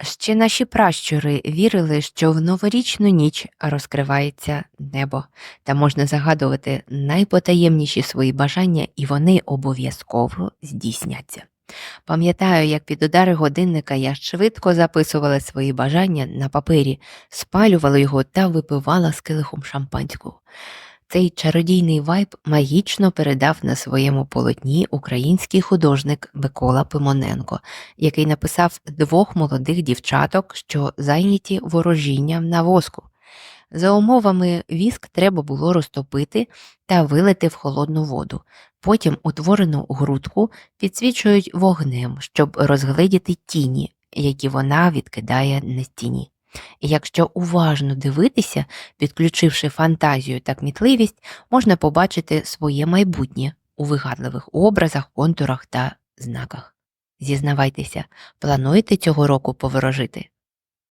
Ще наші пращури вірили, що в новорічну ніч розкривається небо, та можна загадувати найпотаємніші свої бажання, і вони обов'язково здійсняться. Пам'ятаю, як під удари годинника я швидко записувала свої бажання на папері, спалювала його та випивала з килихом шампанського. Цей чародійний вайб магічно передав на своєму полотні український художник Микола Пимоненко, який написав двох молодих дівчаток, що зайняті ворожінням на воску. За умовами віск треба було розтопити та вилити в холодну воду. Потім утворену грудку підсвічують вогнем, щоб розгледіти тіні, які вона відкидає на стіні. І якщо уважно дивитися, підключивши фантазію та кмітливість, можна побачити своє майбутнє у вигадливих образах, контурах та знаках. Зізнавайтеся, плануєте цього року поворожити?